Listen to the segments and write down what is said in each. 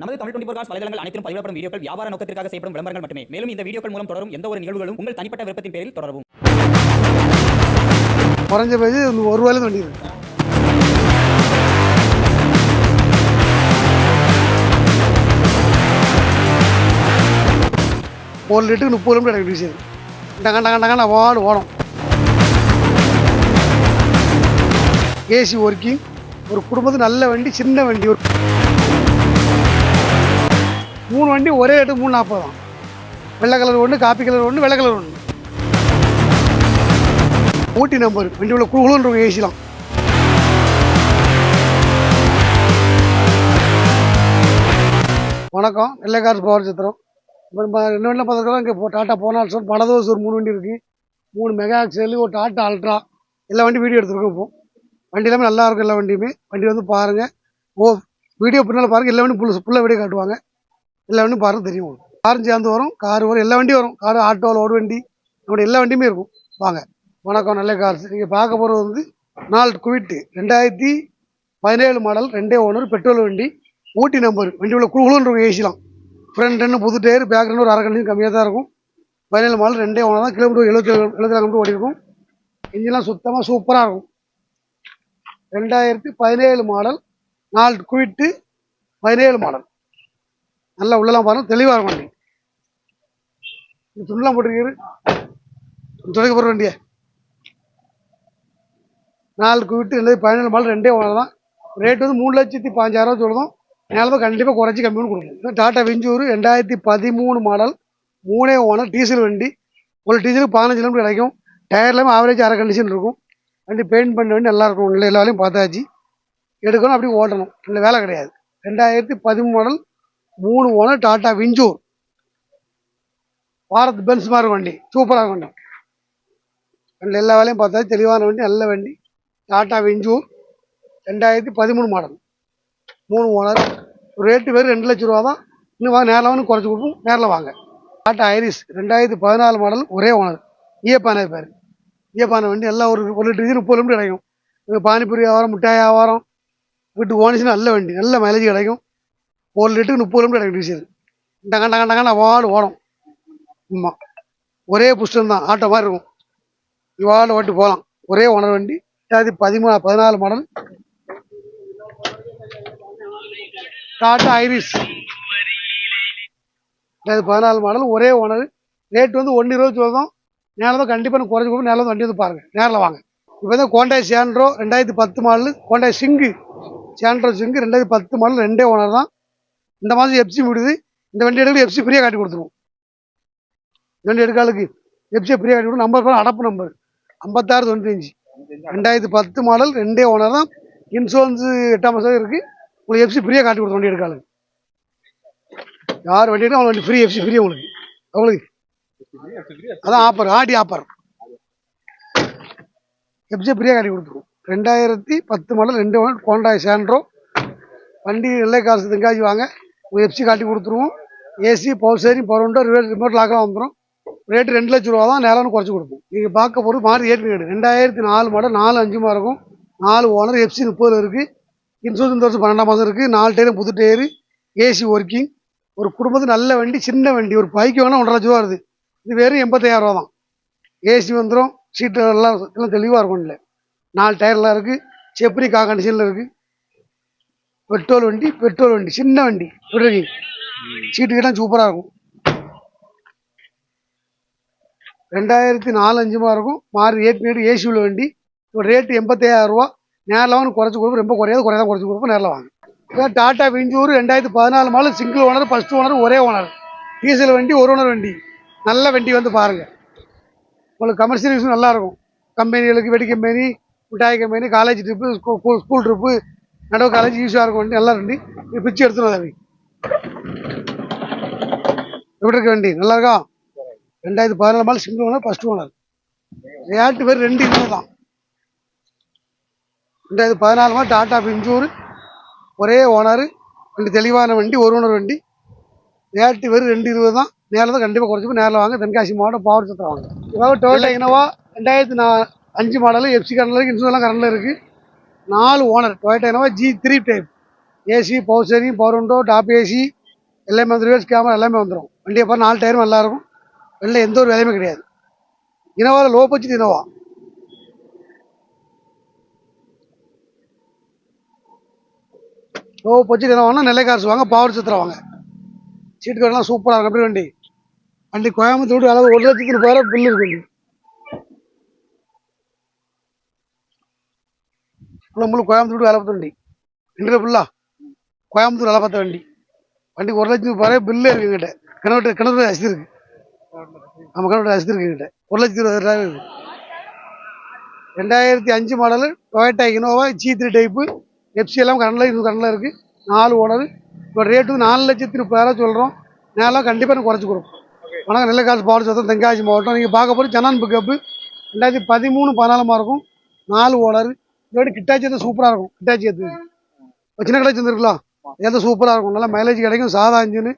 நமது Tamil twenty four cos வலைதளங்கள் அனைத்தும் பதிவிடப்படும் வீடியோக்கள் வியாபார நோக்கத்திற்காக செய்யப்படும் விளம்பரங்கள் மட்டுமே. மேலும் இந்த வீடியோக்கள் மூலம் தொடரும் எந்த ஒரு நிகழ்வுகளும் உங்கள் தனிப்பட்ட விருப்பத்தின் பேரில் தொடரவும். குறைஞ்ச பேஜ் ஒரு வேலை வண்டி ஒரு லிட்டருக்கு முப்பது கிலோமீட்டர் எனக்கு டீசல் டங்க டங்க டங்க நான் வாடு ஓடும். ஏசி ஒர்க்கிங் ஒரு குடும்பத்து நல்ல வண்டி சின்ன வண்டி ஒரு மூணு வண்டி ஒரே ரேட்டு மூணு நாற்பது தான். வெள்ளை கலர் ஒன்று காப்பி கலர் ஒன்று வெள்ளை கலர் ஒன்று ஊட்டி நம்பர் வண்டி உள்ள குழுன்னு ஏசிலாம் வணக்கம் நெல்லைக்கார் பவர் சித்திரம். இப்போ நம்ம ரெண்டு வண்டியில் பார்த்துருக்கோம் இங்கே டாட்டா போனால் சொல் படதோஸ் ஒரு மூணு வண்டி இருக்குது மூணு மெகா ஆக்சல் ஒரு டாட்டா அல்ட்ரா எல்லா வண்டி வீடியோ எடுத்துருக்கோம் இப்போ. வண்டி எல்லாமே நல்லா இருக்கும் எல்லா வண்டியுமே. வண்டி வந்து பாருங்கள் ஓ வீடியோ பின்னால் பாருங்கள் எல்லா வண்டியும் ஃபுல் ஃபுல்லாக வீடியோ காட்டுவாங்க. எல்லா வண்டியும் பாருங்க தெரியும் உங்களுக்கு. காரும் சேர்ந்து வரும் கார் வரும் எல்லா வண்டியும் வரும். கார் ஆட்டோ லோடு வண்டி நம்மளுடைய எல்லா வண்டியுமே இருக்கும். வாங்க. வணக்கம் நல்ல கார்ஸ் நீங்கள் பார்க்க போகிறது வந்து நாலு குவிட்டு ரெண்டாயிரத்தி பதினேழு மாடல் ரெண்டே ஓனர் பெட்ரோல் வண்டி ஊட்டி நம்பர். வண்டி உள்ள குழுன்னு இருக்கும் ஏசிலாம் ஃப்ரண்ட் ரெண்டு புது டயர் பேக் ரெண்டு ஒரு அரை கண்டி கம்மியாக தான் இருக்கும். பதினேழு மாடல் ரெண்டே ஓனர் தான். கிலோமீட்டர் எழுபத்தி எழுபத்தி கிலோமீட்டர் ஓடி இருக்கும். இன்ஜின்லாம் சுத்தமாக சூப்பராக இருக்கும். ரெண்டாயிரத்தி பதினேழு மாடல் நாலு குவிட்டு பதினேழு மாடல். நல்லா உள்ளலாம் பாருங்க தெளிவாக இருக்கும் வண்டி. இந்த துண்டெல்லாம் போட்டிருக்காரு. துடைக்க போகிற வண்டியை. நாலு விட்டு ரெண்டு பதினேழு மாடல் ரெண்டே ஓனர் தான். ரேட் வந்து மூணு லட்சத்தி பாஞ்சாயிரம் சொல்லுறோம் மேலே கண்டிப்பாக குறைச்சி கம்மின்னு கொடுக்கணும். கொடுக்கும் டாட்டா வெஞ்சூர் ரெண்டாயிரத்தி பதிமூணு மாடல். மூணே ஓனர் டீசல் வண்டி. ஒரு டீசலுக்கு பதினஞ்சு கிலோமீட்டர் கிடைக்கும். டயர்லாமே ஆவரேஜ் அரை கண்டிஷன் இருக்கும். வண்டி பெயிண்ட் பண்ண வண்டி நல்லா இருக்கும். இல்லை எல்லா வேலையும் பார்த்தாச்சு. எடுக்கணும் அப்படி ஓட்டணும். இல்லை வேலை கிடையாது. ரெண்டாயிரத்தி பதிமூணு மாடல் மூணு owner Tata Winger Bharat Benz மாதிரி வண்டி சூப்பராக வண்டி. ரெண்டு எல்லா வேலையும் பார்த்தா தெளிவான வண்டி நல்ல வண்டி. டாட்டா விஞ்சூர் ரெண்டாயிரத்தி பதிமூணு மாடல். மூணு ஓனர் ரேட்டு வெறும் ரெண்டு லட்ச ரூபா தான். இன்னும் வாங்க நேரில் வந்து குறைச்சி கொடுப்போம். நேரில் வாங்க. டாட்டா ஐரிஸ். ரெண்டாயிரத்தி பதினாலு மாடல் ஒரே ஓனர். ஈயப்பானை பேர். ஈயப்பானை வண்டி எல்லாம் ஒரு ஒரு லிட்டர் இது முப்பது கிலோமீட்டர் கிடைக்கும். இங்கே பானிபூரி வியாபாரம் மிட்டாய் வியாபாரம். வீட்டு ஓனிச்சு நல்ல வண்டி நல்ல மைலேஜ் கிடைக்கும். ஒரு லிட்டருக்கு முப்பது கிலோமீட்டர் கிடைக்கும் டீசல் டங்க டங்க டங்கன்னு அவார்டு ஓடும். ஆமாம் ஒரே புஷ்டம் தான். ஆட்டோ மாதிரி இருக்கும். இவாடு ஓட்டி போகலாம். ஒரே ஓனர் வண்டி. ரெண்டாயிரத்தி பதிமூணு பதினாலு மாடல் டாட்டா ஐரிஸ் ரெண்டாயிரத்தி பதினாலு மாடல் ஒரே ஓனர் ரேட் வந்து ஒன்று இருபது சொல்லுவோம் நேரம் தான் கண்டிப்பாக நான் குறைஞ்சி கொடுப்போம் நேரம் வண்டி வந்து பாருங்கள் நேரில் வாங்க. இப்போ தான் கோண்டாய் சேண்ட்ரோ ரெண்டாயிரத்தி பத்து மாடல் கோண்டாய் சிங்கு சேண்ட்ரோ சிங்கு ரெண்டாயிரத்தி பத்து மாடல் ரெண்டே ஓனர் தான். இந்த மாதம் எஃப்சி முடியுது இந்த வண்டி எடுக்க எஃப்சி ஃப்ரீயாக காட்டி கொடுத்துருவோம் இந்த வண்டி எடுக்காளுக்கு எஃப்சி ஃப்ரீயாக காட்டி கொடுக்கும். நம்பர் அடப்பு நம்பர் ஐம்பத்தாறு தொண்ணூத்தஞ்சு. ரெண்டாயிரத்தி பத்து மாடல் ரெண்டே ஓனர் தான். இன்சூரன்ஸ் எட்டாம் மாதம் இருக்குது உங்களுக்கு எஃப்சி ஃப்ரீயாக காட்டி கொடுத்து வண்டி எடுக்காளுங்க. யார் வண்டி எடுக்கணும் அவங்க வண்டி ஃப்ரீ எஃப்சி ஃப்ரீ உங்களுக்கு. அவங்களுக்கு. அதான் ஆஃபர் ஆடி ஆஃபர் எஃப்சி ஃப்ரீயாக காட்டி கொடுத்துருவோம் ரெண்டாயிரத்தி பத்து மாடல் ரெண்டு ஓனர் கோண்டாய் சாண்ட்ரோ வண்டி நெல்லை காசு தெங்காசி வாங்க. எஃப்சி காட்டி கொடுத்துருவோம். AC power steering power window remote லாக்கெல்லாம் வந்துடும் ரேட்டு ரெண்டு லட்ச ரூபா தான் நேரம் குறைச்சி கொடுப்போம். நீங்கள் பார்க்க போகிறது மாறி ஏற்று கேடு ரெண்டாயிரத்தி நாலு மாடல் நாலு அஞ்சு மாதம் இருக்கும். நாலு ஓனர் எஃப்சி முப்பதில் இருக்குது இன்சூரன்ஸ் இந்த வருஷம் பன்னெண்டாம் மாதம் இருக்குது நாலு டயரும் புது டயரு ஏசி ஒர்க்கிங் ஒரு குடும்பத்து நல்ல வண்டி சின்ன வண்டி. ஒரு பைக்கு வேணால் ஒன்றரை லட்ச ரூபா வருது. இது வெறும் எண்பத்தாயிரரூவா தான். ஏசி வந்துடும் சீட்டு எல்லாம் எல்லாம் தெளிவாக இருக்கும் இல்லை. நாலு டயர்லாம் இருக்குது செப்ரி கா கண்டிஷனில் இருக்குது பெட்ரோல் வண்டி பெட்ரோல் வண்டி சின்ன வண்டி விடுறீங்க சீட்டுக்கெல்லாம் சூப்பராக இருக்கும். ரெண்டாயிரத்தி நாலு அஞ்சு மாதிரி இருக்கும். மாறி ஏற்கனவே ஏசி உள்ள வண்டி. இப்போ ரேட்டு எண்பத்தாயிரம் ரூபா. நேரில் வாங்க குறைச்சி கொடுப்போம். ரொம்ப குறையாது. குறையாத குறைச்சி கொடுப்போம். நேரில் வாங்க. இப்போ டாட்டா விஞ்சூர் ரெண்டாயிரத்தி பதினாலு model single owner first owner ஒரே ஓனர் டீசல் வண்டி ஒரு ஓனர் வண்டி. நல்ல வண்டி வந்து பாருங்கள் உங்களுக்கு கமர்ஷியல் யூஸ் நல்லா இருக்கும். கம்பெனிகளுக்கு வெடி கம்பெனி மிட்டாய் company college trip school school trip நடவு காலேஜ் யூஸாக இருக்கும் வண்டி. நல்லா வண்டி. இது பிச்சு எடுத்துரும் அதை எப்படி இருக்க வண்டி? நல்லா இருக்கா? ரெண்டாயிரத்தி பதினாலு model single owner first owner rate பேர் ரெண்டு இருபது தான். ரெண்டாயிரத்தி பதினாலு மாதம் டாட்டா பிஞ்சூர் ஒரே ஓனர் வண்டி தெளிவான வண்டி ஒரு ஓனர் வண்டி. ரேட்டு வெறும் ரெண்டு இருபது தான். நேரில் தான் கண்டிப்பாக குறைச்சி நேரில் வாங்க. தென்காசி மாவட்டம் பவர் சத்திரம் வாங்க. இதாவது டோட்டல் இனோவா ரெண்டாயிரத்தி நா அஞ்சு மாடல் எஃப்சி கரண்டில் இன்சூரெலாம் கரண்டில் இருக்குது நாலு owner Toyota Innova G three type AC power steering power window top AC எல்லாமே வந்து ரிவர்ஸ் கேமரா எல்லாமே வந்துடும் வண்டியை பாரு நாலு டயரும் நல்லா இருக்கும். வெளில எந்த ஒரு வேலையுமே கிடையாது. இனோவாவில் low budget Innova low budget இனோவானா நெல்லை காசு வாங்க பவர் சித்திரம் வாங்க. சீட்டு கட்டெல்லாம் சூப்பராக இருக்கும். அப்படி வண்டி. வண்டி கோயம்புத்தூர் அளவு ஒரு லட்சத்துக்கு பேர பில்லு இருக்கு. ஃபுல்லாக முழு கோயம்புத்தூர் வேலை பார்த்த வண்டி. ரெண்டு ஃபுல்லா கோயம்புத்தூர் வேலை பார்த்த வண்டி. வண்டி ஒரு லட்சத்துக்கு ரூபாய் பில்லு இருக்கு எங்கிட்ட கிணறு கிணறு ரசீது இருக்கு. நம்ம கிணறு ரசீது இருக்கு எங்கிட்ட ஒரு லட்சத்தி இருபதாயிரம் இருக்கு. ரெண்டாயிரத்தி அஞ்சு model Toyota Innova G three type FC எல்லாம் கரண்டில் இது கரண்டில் இருக்குது நாலு ஓனர் இப்போ ரேட்டு நாலு லட்சத்தி முப்பதாயிரம் சொல்கிறோம் நேரம் கண்டிப்பாக எனக்கு குறைச்சி கொடுப்போம். வணக்கம் நெல்லைக்காசு பாவட சத்தம் தென்காசி மாவட்டம். நீங்கள் பார்க்க போகிற ஜனான் பிக்கப்பு ரெண்டாயிரத்தி பதிமூணு பதினாலுமா இருக்கும் நாலு ஓனர் இதோட கிட்டாச்சி வந்து சூப்பராக இருக்கும். கிட்டாச்சி எடுத்து சின்ன கிட்டாச்சி வந்துருக்கலாம் எதாவது சூப்பராக இருக்கும். நல்லா மைலேஜ் கிடைக்கும். சாதா இன்ஜினு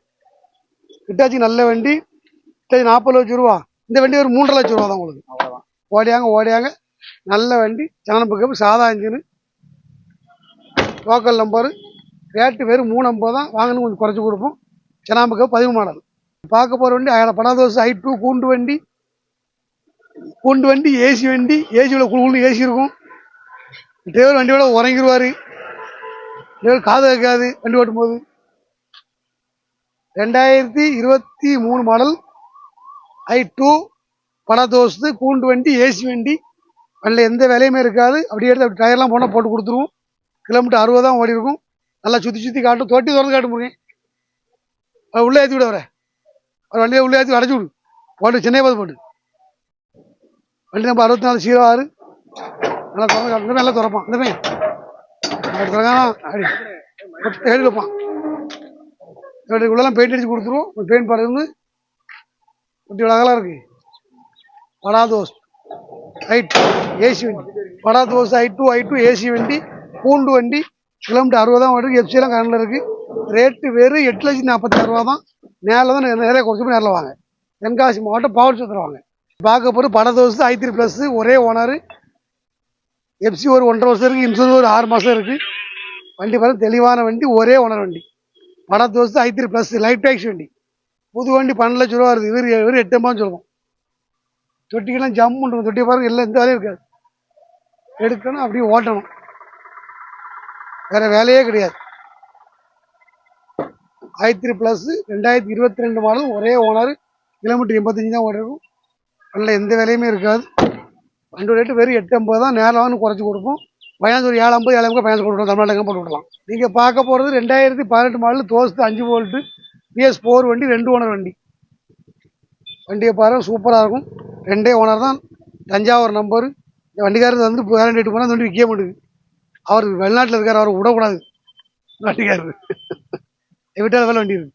கிட்டாச்சி நல்ல வண்டி. கிட்டாச்சி நாற்பது லட்சம் ரூபா. இந்த வண்டி ஒரு மூன்றரை லட்சம் ரூபா தான் உங்களுக்கு. அவ்வளவுதான். ஓடியாங்க ஓடியாங்க. நல்ல வண்டி. ஜனன பிக்கப் சாதா இன்ஜினு லோக்கல் நம்பரு ரேட்டு வெறும் மூணு ஐம்பது தான். வாங்கணும் கொஞ்சம் குறைச்சி கொடுப்போம். ஜனா பிக்கப் பதிவு மாடல் பார்க்க போகிற வண்டி ஆயிரம் படாதோசு ஐ டூ கூண்டு வண்டி. கூண்டு வண்டி ஏசி வண்டி. ஏசியில் குழு ஏசி இருக்கும். டிரைவர் வண்டியோட உறங்கிடுவார் டிரைவர் காது வைக்காது வண்டி ஓட்டும் போது. ரெண்டாயிரத்தி இருபத்தி மூணு மாடல் ஐ டூ படதோஸ்து கூண்டு வண்டி ஏசி வண்டி. அதில் எந்த வேலையுமே இருக்காது. அப்படியே எடுத்து அப்படி டயர்லாம் போனால் போட்டு கொடுத்துருவோம். கிலோமீட்டர் அறுபது தான் ஓடி இருக்கும். நல்லா சுற்றி சுற்றி காட்டும். தொட்டி திறந்து காட்ட முடியும் அவர் உள்ளே ஏற்றி விட வர அவர் வண்டியை உள்ளே ஏற்றி அடைச்சி விடு. போட்டு சென்னை பார்த்து போட்டு. வண்டி நம்பர் அறுபத்தி நாலு சீரோ ஆறு. நல்லா திறந்து காட்டு. இந்த நல்லா திறப்பான். இந்த பையன். அப்படி திறக்கானா வைப்பான். உள்ளெல்லாம் பெயிண்ட் அடிச்சு கொடுத்துருவோம் பெயிண்ட் பாருங்க குட்டி அழகெல்லாம் இருக்கு. படா தோஸ். ஐ டூ ஏசி வண்டி. Bada Dost I two I two AC வண்டி பூண்டு வண்டி கிலோமீட்டர் அறுபதாம் வண்டி எஃப்சிலாம் கரண்டில் இருக்குது ரேட்டு வெறும் எட்டு லட்சத்தி நாற்பத்தாயிரம் ரூபா தான். நேரில் தான் நிறைய குறைச்சி போய் நேரில் வாங்க. தென்காசி மாவட்டம் பவர் சுத்திரம் வாங்க. பார்க்க போகிற பட தோசை ஐ த்ரீ ஒரே ஓனர். எஃப்சி ஒரு ஒன்றரை வருஷம் இருக்குது இன்சூரன்ஸ் ஒரு ஆறு மாதம் இருக்குது வண்டி பார்த்தா தெளிவான வண்டி ஒரே ஓனர் வண்டி. பணத்து Dost I three plus life tax வண்டி. புது வண்டி பன்னெண்டு லட்ச ரூபா வருது. இவர் இவர் எட்டு அம்பான்னு சொல்லுவோம். தொட்டிக்கெல்லாம் ஜம் பண்ணுவோம் தொட்டி பாருங்க எல்லாம் எந்த வேலையும் இருக்காது. எடுக்கணும் அப்படியே ஓட்டணும். வேற வேலையே கிடையாது. ஆயிரத்தி ப்ளஸ் ரெண்டாயிரத்தி இருபத்தி ரெண்டு மாடல் ஒரே ஓனர். கிலோமீட்டர் எண்பத்தஞ்சு தான் ஓடிருக்கும் அதில் எந்த வேலையுமே இருக்காது. வண்டி ரேட்டு வெறும் எட்டு ஐம்பது தான் நேரம் குறைச்சி கொடுப்போம். ஃபைனான்ஸ் ஒரு ஏழு ஐம்பது ஏழு ஐம்பது ஃபைனான்ஸ் போட்டு விடலாம் தமிழ்நாட்டுக்கு போட்டு விடலாம்? நீங்கள் பார்க்க போகிறது ரெண்டாயிரத்தி பதினெட்டு மாடல் தோஸ்து அஞ்சு போல்ட்டு பிஎஸ் ஃபோர் வண்டி ரெண்டு ஓனர் வண்டி. வண்டியை பாருங்கள் சூப்பராக இருக்கும். ரெண்டே ஓனர் தான். தஞ்சாவூர் நம்பர் இந்த வண்டிக்காரர் வந்து வேலை எட்டு போனால் இந்த வண்டி விற்க மாட்டேங்குது அவர் வெளிநாட்டில் இருக்கார் அவரை விடக்கூடாது. வண்டிக்காரர். விட்டால் வேலை வண்டி இருக்குது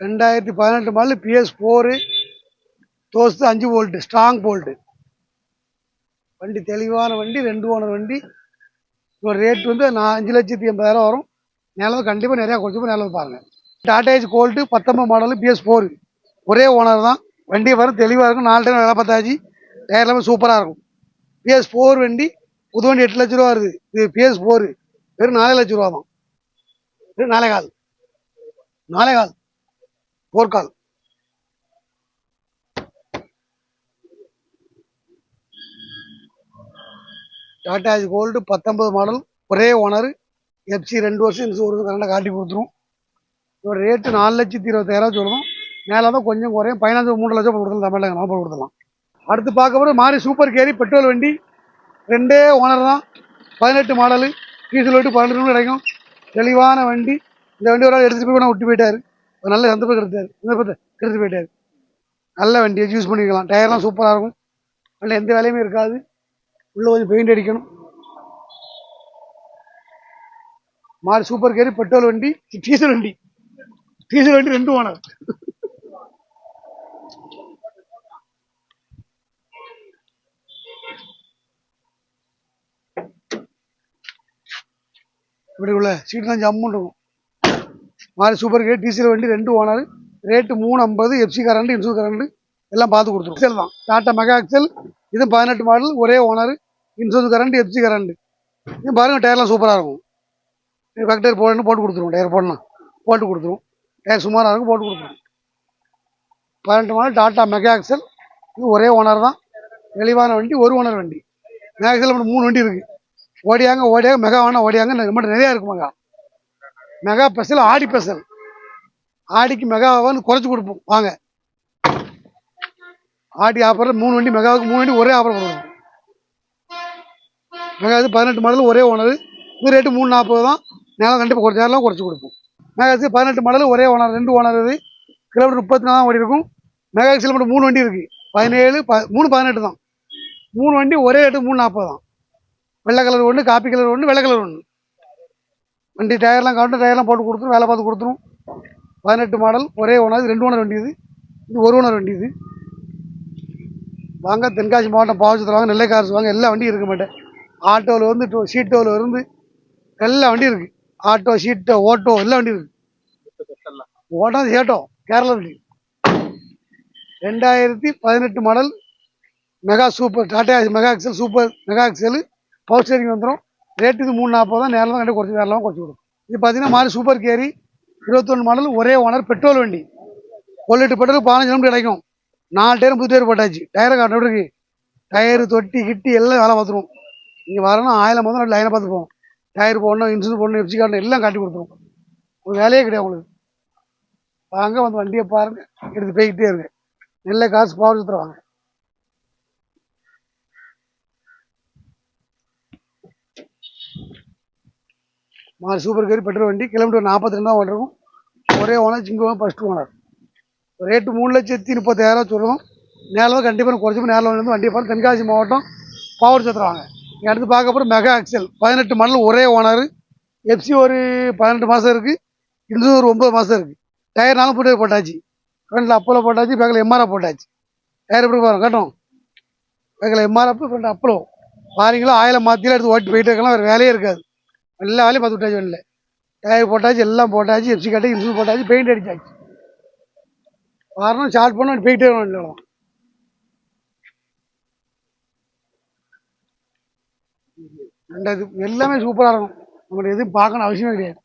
ரெண்டாயிரத்தி பதினெட்டு மாடல் பிஎஸ் ஃபோரு தோஸ்து அஞ்சு போல்ட்டு ஸ்ட்ராங் போல்ட்டு வண்டி தெளிவான வண்டி ரெண்டு ஓனர் வண்டி. ஒரு ரேட் வந்து நான் அஞ்சு லட்சத்தி எண்பதாயிரம் வரும். நிலவு கண்டிப்பாக நிறையா குறைச்சி போய் நிலவு பாருங்கள் டாடா ஏஜ் கோல்ட்டு பத்தொம்பது மாடலு பிஎஸ் ஃபோர் ஒரே ஓனர் தான். வண்டி வரும் தெளிவாக இருக்கும். நாலு டைம் வேலை பார்த்தாச்சு. டயர் எல்லாமே சூப்பராக இருக்கும். பிஎஸ் ஃபோர் வண்டி புது வண்டி எட்டு லட்ச ரூபா வருது. இது பிஎஸ் ஃபோர் வெறும் நாலே லட்ச ரூபா தான். வெறும் நாலே கால். நாலே கால். போர்க்கால். டாடா கோல்டு பத்தொன்பது மாடல் ஒரே ஓனர் எஃப்சி ரெண்டு வருஷம் இன்சூரன்ஸ் ஒரு கரெக்டாக காட்டி கொடுத்துரும். இதோட ரேட்டு நாலு லட்சத்தி இருபத்தாயிரம் சொல்லணும் மேலே தான் கொஞ்சம் குறையும். பதினஞ்சு மூணு லட்சம் கொடுத்துருந்தோம் கொடுக்கலாம். தமிழ்நாடு நம்ம கொடுத்துலாம் அடுத்து பார்க்க போகிற மாறி சூப்பர் கேரி பெட்ரோல் வண்டி. ரெண்டே ஓனர் தான். பதினெட்டு மாடலு டீசல் விட்டு பன்னெண்டு கிடைக்கும். தெளிவான வண்டி. இந்த வண்டி ஒரு ஆள் எடுத்துகிட்டு போய் விட்டு போயிட்டார். ஒரு நல்ல சந்தர்ப்பம் எடுத்தாரு. சந்தர்ப்பத்தை கிடைத்து போயிட்டார். நல்ல வண்டியை யூஸ் பண்ணிக்கலாம் டயர்லாம் சூப்பராக இருக்கும். நல்ல எந்த வேலையுமே இருக்காது. உள்ளே கொஞ்சம் பெயிண்ட் அடிக்கணும். மாறி சூப்பர் கேரி பெட்ரோல் வண்டி டீசல் வண்டி. டீசல் வண்டி ரெண்டு ஓனர். இப்படி உள்ள சீட்டு தான் ஜம்முன்னு இருக்கும். மாதிரி சூப்பர் கிரேட் டீசல் வண்டி ரெண்டு ஓனர் ரேட்டு மூணு ஐம்பது எஃப்சி கரண்ட் இன்சூர் கரண்ட் எல்லாம் பார்த்து கொடுத்துரும் எக்ஸல் தான். டாட்டா மெகா எக்ஸல் இது பதினெட்டு மாடல் ஒரே owner insurance current FC current இது பாருங்கள் டயர்லாம் சூப்பராக இருக்கும். பேக் டயர் போடணும் போட்டு கொடுத்துருவோம். டயர் போடணும் போட்டு கொடுத்துருவோம். டயர் சுமாராக இருக்கும் போட்டு கொடுத்துருவோம். பதினெட்டு மாடல் டாட்டா மெகா எக்ஸல் இது ஒரே ஓனர் தான். தெளிவான வண்டி ஒரு ஓனர் வண்டி. மெகா எக்ஸல் மட்டும் மூணு வண்டி இருக்குது ஓடியாங்க ஓடியாங்க மெகா வேணா ஓடியாங்க நம்மகிட்ட நிறையா இருக்கு மகா மெகா ஸ்பெஷல் ஆடி ஸ்பெஷல் ஆடிக்கு மெகாவான்னு குறைச்சி கொடுப்போம். வாங்க. ஆடி ஆஃபரில் மூணு வண்டி மெகாவுக்கு மூணு வண்டி ஒரே ஆஃபர் பண்ணுவோம் மெகா இது பதினெட்டு மாடல் ஒரே ஓனர் இது ரேட்டு மூணு நாற்பது தான். நேரம் கண்டிப்பாக குறைச்சி நேரம் குறைச்சி கொடுப்போம். மெகாக்ஸி பதினெட்டு மாடல் ஒரே ஓனர் ரெண்டு ஓனர் இது. கிலோமீட்டர் முப்பத்தி நாலாம் ஓடி இருக்கும். மெகாக்ஸில் மட்டும் மூணு வண்டி இருக்குது பதினேழு ப மூணு பதினெட்டு தான். மூணு வண்டி ஒரே ரேட்டு மூணு நாற்பது தான். வெள்ளை கலர் ஒன்று காப்பி கலர் ஒன்று வெள்ளை கலர் ஒன்று வண்டி டயர்லாம் கவுண்டர் டயர்லாம் போட்டு கொடுத்துரும் வேலை பார்த்து கொடுத்துரும். பதினெட்டு மாடல் ஒரே ஓனர் இது ரெண்டு ஓனர் வண்டி இது இது ஒரு ஓனர் வண்டி இது வாங்க தென்காசி மாவட்டம் பாவச்சத்தில் வாங்க நெல்லை கார்ஸ் வாங்க எல்லா வண்டியும் இருக்க மாட்டேன். ஆட்டோவில் வந்து டோ ஷீட்டோவில் இருந்து எல்லா வண்டியும் இருக்குது ஆட்டோ ஷீட்டோ ஓட்டோ எல்லா வண்டியும் இருக்குது ஓட்டோ சேட்டோ கேரளா வண்டி. ரெண்டாயிரத்தி பதினெட்டு model Mega super Tata Mega XL super Mega XL power steering வந்துடும் ரேட்டு இது மூணு நாற்பது தான் நேரில் கண்டு குறைச்சி வேறலாம் குறைச்சி கொடுக்கும். இது பார்த்தீங்கன்னா மாதிரி சூப்பர் கேரி இருபத்தொன்று மாடல் ஒரே ஓனர் பெட்ரோல் வண்டி. ஒரு லிட்டர் பெட்ரோல் பதினஞ்சு கிலோமீட்டர் கிடைக்கும். நாலு டயரும் புது டயர் போட்டாச்சு. டயரை காட்ட இருக்கு? டயரு தொட்டி கிட்டி எல்லாம் வேலை பார்த்துருவோம் இங்கே வரணும் ஆயிரம் வந்து லைனை பார்த்து போவோம் டயர் போடணும் இன்சூரன்ஸ் போடணும் எஃப்சி காட்டணும் எல்லாம் காட்டி கொடுத்துருவோம் உங்களுக்கு வேலையே கிடையாது உங்களுக்கு வாங்க வந்து வண்டியை பாருங்கள் எடுத்து போய்கிட்டே இருங்க. நல்ல காசு பவர் சுற்றுவாங்க மாதிரி சூப்பர் கேரி பெட்ரோல் வண்டி கிலோமீட்டர் நாற்பத்தி ரெண்டு தான் ஓடுறோம் ஒரே owner single owner first owner rate மூணு லட்சத்தி முப்பத்தாயிரம் சொல்கிறோம் நேரில் கண்டிப்பாக குறைச்சி நேரில் வந்து வண்டியை பாருங்க தென்காசி மாவட்டம் பவர் சத்துருவாங்க இங்கே அடுத்து பார்க்க போகிற மெகா எக்ஸல் பதினெட்டு மாடல் ஒரே ஓனர் எஃப்சி ஒரு பதினெட்டு மாதம் இருக்குது இன்னும் ஒரு ஒம்பது மாதம் இருக்குது டயர்னாலும் போட்டு போட்டாச்சு. ஃப்ரண்டில் அப்போலோ போட்டாச்சு பேக்கில் எம்ஆர்எஃப் போட்டாச்சு. டயர் எப்படி போகிறோம் கட்டும் பேக்கில் எம்ஆர்எஃப் ஃப்ரண்ட் அப்போலோ பாருங்களா ஆயில மாற்றிலாம் எடுத்து ஓட்டி போயிட்டு இருக்கலாம் வேறு வேலையே இருக்காது. எல்லா வேலையும் பார்த்து விட்டாச்சு வெளில டயர் போட்டாச்சு எல்லாம் போட்டாச்சு எஃப்சி கட்டி இன்சூல் போட்டாச்சு பெயிண்ட் அடிச்சாச்சு வரணும் ஸ்டார்ட் பண்ண போயிட்டே இருக்கணும் ரெண்டாவது எல்லாமே சூப்பராக இருக்கும் நம்மளுக்கு எதுவும் பார்க்கணும் அவசியமே கிடையாது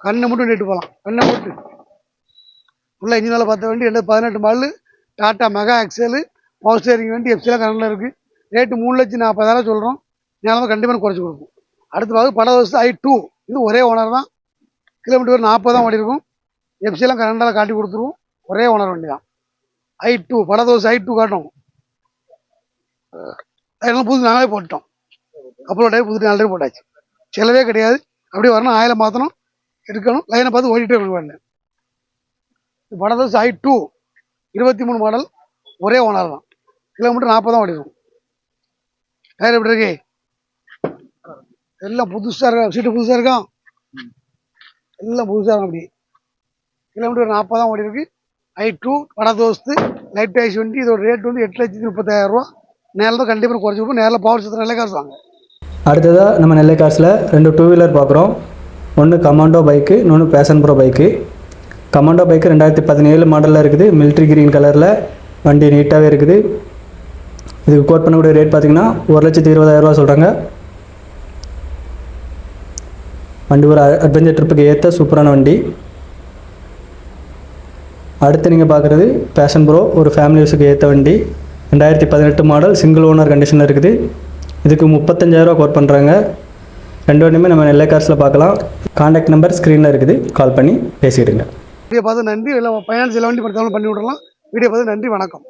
கண்ணை மட்டும் நெட்டு போகலாம் கண்ணை மட்டும் ஃபுல்லாக இன்ஜினில் பார்த்த வண்டி ரெண்டு பதினெட்டு model Tata Mega XL power steering வண்டி எஃப்சிலாம் கரண்டில் இருக்குது ரேட்டு மூணு லட்சம் நாற்பதாயிரம் சொல்கிறோம் நிலமை கண்டிப்பாக குறைச்சி கொடுக்கும் அடுத்து பாகம் பட வருஷம் ஐ டூ இது ஒரே ஓனர் தான். கிலோமீட்டர் நாற்பது தான் ஓடி இருக்கும் எஃப்சிலாம் கரண்டால் காட்டி கொடுத்துருவோம். ஒரே ஓனர் வண்டி தான் ஐ டூ பட தோசை ஐ டூ காட்டும் அதெல்லாம் புது நாங்களே போட்டோம் அப்புறம் டைம் புது நாலு போட்டாச்சு. செலவே கிடையாது. அப்படியே வரணும் ஆயில மாற்றணும் இருக்கணும் லைனை பார்த்து ஓடிட்டே இருக்க வேண்டாம் பட தோசை ஐ டூ இருபத்தி மூணு மாடல் ஒரே ஓனர் தான். கிலோமீட்டர் நாற்பது தான் ஓடிடும் இருக்கும் டயர் எப்படி இருக்கு? எல்லாம் புதுசாக இருக்கா? சீட்டு புதுசாக இருக்கான் எல்லாம் புதுசாக இருக்கும் அப்படி. கிலோமீட்டர் நாற்பது தான் ஓடி இருக்கு ஐ டூ வடதோஸ்து லைட் ஐஸ் வண்டி இதோட ரேட் வந்து எட்டு லட்சத்தி முப்பத்தாயிரம் ரூபா. நேரில் தான் கண்டிப்பாக குறைச்சி கொடுப்போம். நேரில் பவர் சத்திரம் நல்ல காசு வாங்க. அடுத்ததாக நம்ம நெல்லை காசில் ரெண்டு டூ வீலர் பார்க்குறோம். ஒன்று கமாண்டோ பைக்கு இன்னொன்று Passion Pro bike Commando bike ரெண்டாயிரத்தி பதினேழு மாடலில் இருக்குது. மிலிட்ரி கிரீன் கலரில் வண்டி நீட்டாகவே இருக்குது. இதுக்கு கோட் பண்ணக்கூடிய ரேட் பார்த்தீங்கன்னா ஒரு லட்சத்தி இருபதாயிரரூவா சொல்கிறாங்க வண்டி ஒரு அட்வென்ச்சர் ட்ரிப்புக்கு ஏற்ற சூப்பரான வண்டி. அடுத்து நீங்கள் பார்க்குறது பேஷன் ப்ரோ ஒரு ஃபேமிலி யூஸுக்கு ஏற்ற வண்டி. ரெண்டாயிரத்தி பதினெட்டு மாடல் சிங்கிள் ஓனர் கண்டிஷனில் இருக்குது. இதுக்கு முப்பத்தஞ்சாயிரரூவா கோட் பண்ணுறாங்க ரெண்டு வண்டியுமே நம்ம நெல்லை கார்ஸில் பார்க்கலாம் காண்டாக்ட் நம்பர் ஸ்க்ரீனில் இருக்குது. கால் பண்ணி பேசிடுங்க. வீடியோ பார்த்து நன்றி. இல்லை ஃபைனான்ஸ் எல்லா வண்டி படுத்தாலும் பண்ணி விடலாம் வீடியோ பார்த்து நன்றி. வணக்கம்.